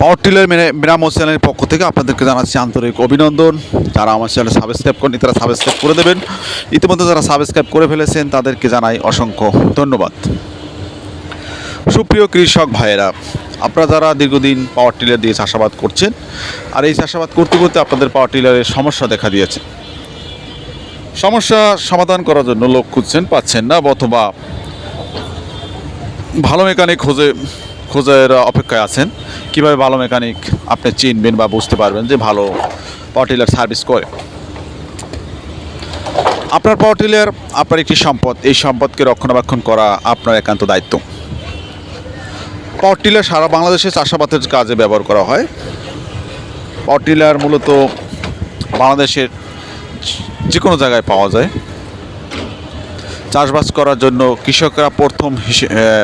Power tiller মেরামত চ্যানেলের পক্ষ থেকে আপনাদেরকে জানাচ্ছি আন্তরিক অভিনন্দন। যারা আমার চ্যানেল সাবস্ক্রাইব করেনি তারা সাবস্ক্রাইব করে দেবেন। ইতিমধ্যে যারা সাবস্ক্রাইব করে ফেলেছেন, তাদেরকে জানাই অসংখ্য ধন্যবাদ। সুপ্রিয় কৃষক ভাইয়েরা, আপনারা যারা দীর্ঘদিন পাওয়ার টিলার দিয়ে চাষাবাদ করছেন, আর এই চাষাবাদ করতে করতে আপনাদের পাওয়ার টিলারের সমস্যা দেখা দিয়েছে। সমস্যা সমাধান করার জন্য লোক খুঁজছেন, পাচ্ছেন না, অথবা ভালো মেকানিক খোঁজে খোঁজের অপেক্ষায় আছেন। কীভাবে ভালো মেকানিক আপনি চিনবেন বা বুঝতে পারবেন যে ভালো পাওয়ার টিলার সার্ভিস করে? আপনার পাওয়ার টিলার আপনার একটি সম্পদ। এই সম্পদকে রক্ষণাবেক্ষণ করা আপনার একান্ত দায়িত্ব। পাওয়ার টিলার সারা বাংলাদেশে চাষাবাদের কাজে ব্যবহার করা হয়। পাওয়ার টিলার মূলত বাংলাদেশের যে কোনো জায়গায় পাওয়া যায়। চাষবাস করার জন্য কৃষকরা প্রথম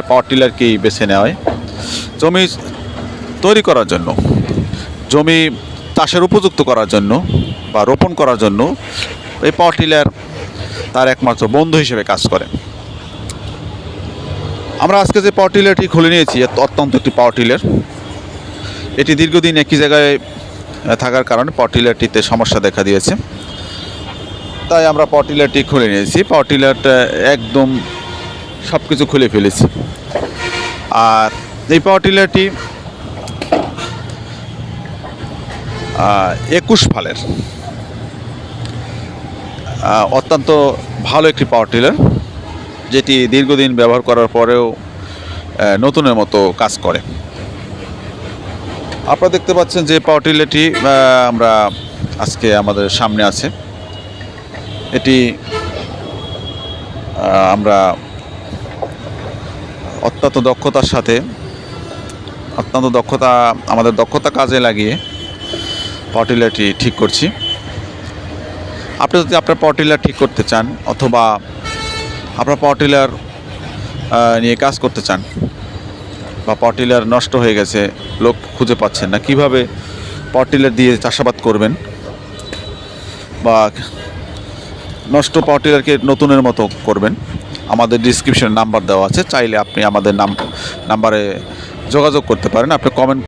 পাওয়ার টিলারকেই বেছে নেওয়া হয় জমি তৈরি করার জন্য, জমি চাষের উপযুক্ত করার জন্য বা রোপণ করার জন্য এই পাওয়ার টিলার তার একমাত্র বন্ধু হিসেবে কাজ করে। আমরা আজকে যে পাওয়ার টিলারটি খুলে নিয়েছি অত্যন্ত একটি পাওয়ার টিলার এটি দীর্ঘদিন একই জায়গায় থাকার কারণে পাওয়ার টিলারটিতে সমস্যা দেখা দিয়েছে। তাই আমরা পাওয়ার টিলারটি খুলে নিয়েছি। পাওয়ার টিলারটা একদম সব কিছু খুলে ফেলেছি। আর এই পাওয়ার টিলারটি একুশ ফালের। অত্যন্ত ভালো একটি পাওয়ার টিলার যেটি দীর্ঘদিন ব্যবহার করার পরেও নতুনের মতো কাজ করে। আপনারা দেখতে পাচ্ছেন যে পাওয়ার টিলারটি আমরা আজকে আমাদের সামনে আছে। এটি আমরা অত্যন্ত দক্ষতার সাথে অত্যন্ত দক্ষতা, আমাদের দক্ষতা কাজে লাগিয়ে পটিলারটি ঠিক করছি। আপনি যদি আপনার পটিলার ঠিক করতে চান, অথবা আপনার পটিলার নিয়ে কাজ করতে চান, বা পটিলার নষ্ট হয়ে গেছে, লোক খুঁজে পাচ্ছেন না, কীভাবে পটিলার দিয়ে চাষাবাদ করবেন? বা নষ্ট পটিলারকে নতুনের মতো করবেন? আমাদের ডিসক্রিপশনে নাম্বার দেওয়া আছে, চাইলে আপনি আমাদের নাম নাম্বারে যোগাযোগ করতে পারেন। আপনি কমেন্ট